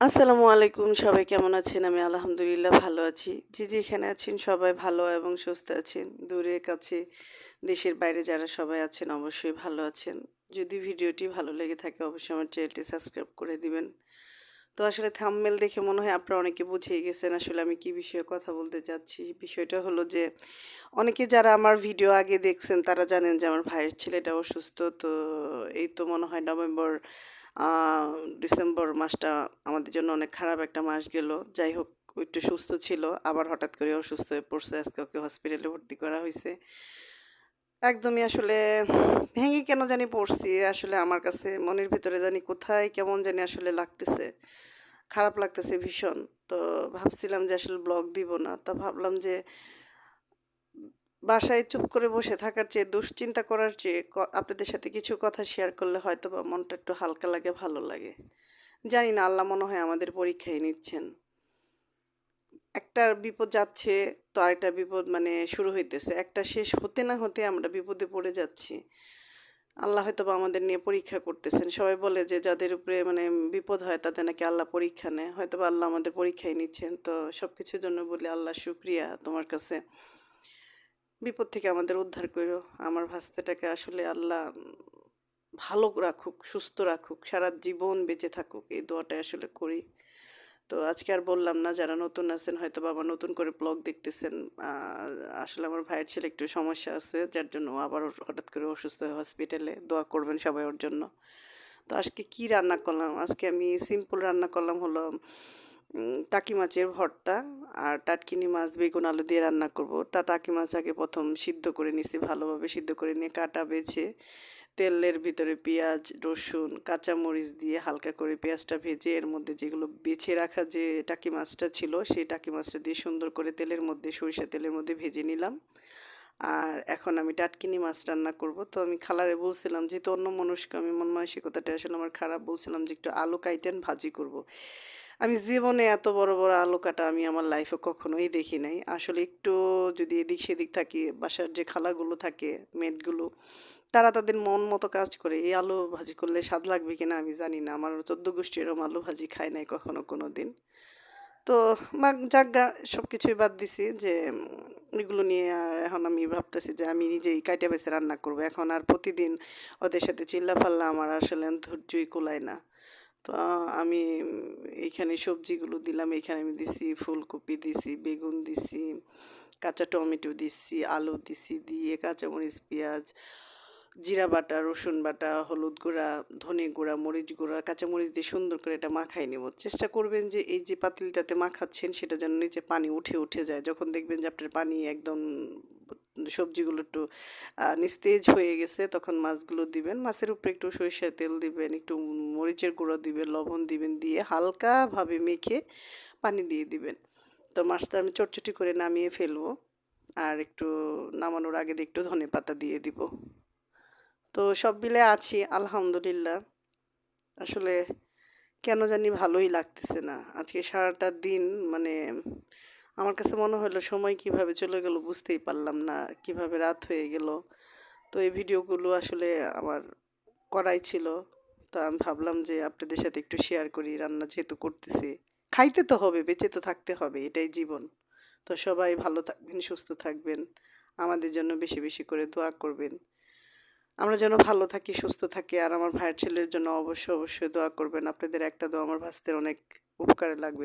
আসসালামু আলাইকুম, সবাই কেমন আছেন? আমি আলহামদুলিল্লাহ ভালো আছি। যে যেখানে আছেন সবাই ভালো এবং সুস্থ আছেন। দূরে, কাছে, দেশের বাইরে যারা সবাই আছেন অবশ্যই ভালো আছেন। যদি ভিডিওটি ভালো লেগে থাকে, অবশ্যই আমার চ্যানেলটি সাবস্ক্রাইব করে দিবেন। তো আসলে থামমেল দেখে মনে হয় আপনারা অনেকে বুঝেই গেছেন আসলে আমি কি বিষয়ে কথা বলতে চাচ্ছি বিষয়টা হলো যে, অনেকে যারা আমার ভিডিও আগে দেখছেন তারা জানেন যে আমার ভাইয়ের ছেলেটা অসুস্থ। তো এই তো মনে হয় নভেম্বর ডিসেম্বর মাসটা আমাদের জন্য অনেক খারাপ একটা মাস গেল। যাই হোক একটু সুস্থ ছিল, আবার হঠাৎ করে অসুস্থ হয়ে পড়ছে। আজকে ওকে হসপিটালে ভর্তি করা হয়েছে। একদমই আসলে ভেঙে কেন জানি পড়ছি, আসলে আমার কাছে মনের ভিতরে জানি কোথায় কেমন জানি আসলে লাগতেছে, খারাপ লাগতেছে ভীষণ। তো ভাবছিলাম যে আসলে ব্লগ দিব না, তা ভাবলাম যে বাসায় চুপ করে বসে থাকার চেয়ে দুশ্চিন্তা করার চেয়ে আপনাদের সাথে কিছু কথা শেয়ার করলে হয়তো বা মনটা একটু হালকা লাগে, ভালো লাগে। জানি না, আল্লাহ মনে হয় আমাদের পরীক্ষায় নিচ্ছেন। একটা বিপদ যাচ্ছে তো আরেকটা বিপদ মানে শুরু হইতেছে। একটা শেষ হতে না হতে আমরা বিপদে পড়ে যাচ্ছি। আল্লাহ হয়তো বা আমাদের নিয়ে পরীক্ষা করতেছেন। সবাই বলে যে যাদের উপরে মানে বিপদ হয় তাদের নাকি আল্লাহ পরীক্ষা নেয়। হয়তো বা আল্লাহ আমাদের পরীক্ষায় নিচ্ছেন। তো সব কিছুর জন্য বলি আল্লাহ শুক্রিয়া তোমার কাছে। বিপদ থেকে আমাদের উদ্ধার করো। আমার ভাস্তাটাকে আসলে আল্লাহ ভালো রাখুক, সুস্থ রাখুক, সারা জীবন বেঁচে থাকুক। এই দোয়াটাই আসলে করি। তো আজকে আর বললাম না যারা নতুন আছেন হয়তো বাবা নতুন করে ব্লগ দেখতেছেন আসলে আমার ভাইয়ের ছেলে একটু সমস্যা আছে, যার জন্য আবার হঠাৎ করে অসুস্থ হয়ে হসপিটালে দোয়া করবেন সবাই ওর জন্য। তো আজকে কি রান্না করলাম? আজকে আমি সিম্পল রান্না করলাম হলো টাকি মাছের ভর্তা আর টাটকিনি মাছ, বেগুন, আলু দিয়ে রান্না করব। তা টাকি মাছ আগে প্রথম সিদ্ধ করে নিছি, ভালোভাবে সিদ্ধ করে নিয়ে কাটা বেছে তেলের ভিতরে পেঁয়াজ, রসুন, কাঁচামরিচ দিয়ে হালকা করে পেঁয়াজটা ভেজে এর মধ্যে যেগুলো বেছে রাখা যে টাকি মাছটা ছিল, সেই টাকি মাছটা দিয়ে সুন্দর করে তেলের মধ্যে সরিষা তেলের মধ্যে ভেজে নিলাম। আর এখন আমি টাটকিনি মাছ রান্না করব। তো আমি খালারে বলছিলাম, যেহেতু অন্য মনস্ক আমি মন মানসিকতাটা আসলে আমার খারাপ, বলছিলাম যে একটু আলু কাইটেন ভাজি করব। আমি জীবনে এত বড় বড় আলু কাটা আমি আমার লাইফে কখনোই দেখি নাই। আসলে একটু যদি এদিক সেদিক থাকি, বাসার যে খালাগুলো থাকে মেটগুলো তারা তাদের মন মতো কাজ করে। এই আলু ভাজি করলে স্বাদ লাগবে কিনা আমি জানি না। আমার চোদ্দ গোষ্ঠী এরম আলু ভাজি খায় নাই কখনো কোনো দিন তো যাজ্ঞা সব কিছুই বাদ দিছি যে, এগুলো নিয়ে এখন আমি ভাবতেছি যে আমি নিজেই কাইটা বেছে রান্না করব। এখন আর প্রতিদিন ওদের সাথে চিল্লা ফাল্লা আমার আসলে ধৈর্যই কুলায় না। তো আমি উম, এইখানে সবজিগুলো দিলাম। এখানে আমি দিছি ফুলকপি দিছি বেগুন দিছি কাঁচা টমেটো দিছি আলু দিছি দিয়ে কাঁচামরিচ পেঁয়াজ জিরা বাটা রসুন বাটা হলুদ গুঁড়া ধনে গুঁড়া মরিচ গুঁড়া কাঁচামরিচ দিয়ে সুন্দর করে এটা মাখাই নেব। চেষ্টা করবেন যে এই যে পাতিলটাতে মাখাচ্ছেন সেটা যেন নিচে পানি উঠে উঠে যায়। যখন দেখবেন যে আপনার পানি একদম সবজিগুলো একটু নিস্তেজ হয়ে গেছে, তখন মাছগুলো দিবেন। মাছের উপরে একটু সরিষার তেল দিবেন, একটু মরিচের গুঁড়ো দিবেন, লবণ দিবেন, দিয়ে হালকাভাবে মেখে পানি দিয়ে দিবেন। তো মাছটা আমি চটচটি করে নামিয়ে ফেলব, আর একটু নামানোর আগে একটু ধনে পাতা দিয়ে দিব। তো সব মিলে আছি, আলহামদুলিল্লাহ। আসলে কেন জানি ভালোই লাগতেছে না। আজকে সারাটা দিন মানে আমার কাছে মনে হলো সময় কীভাবে চলে গেল বুঝতেই পারলাম না, কীভাবে রাত হয়ে গেল। তো এই ভিডিওগুলো আসলে আমার করাই ছিল। তো আমি ভাবলাম যে আপনাদের সাথে একটু শেয়ার করি, রান্না যেহেতু করতেছি। খাইতে তো হবে, বেঁচে তো থাকতে হবে, এটাই জীবন। তো সবাই ভালো থাকবেন, সুস্থ থাকবেন, আমাদের জন্য বেশি বেশি করে দোয়া করবেন। আমরা যেন ভালো থাকি, সুস্থ থাকি, আর আমার ভাইয়ের ছেলের জন্য অবশ্যই অবশ্যই দোয়া করবেন। আপনাদের একটা দোয়া আমার ভাস্তের অনেক উপকারে লাগবে।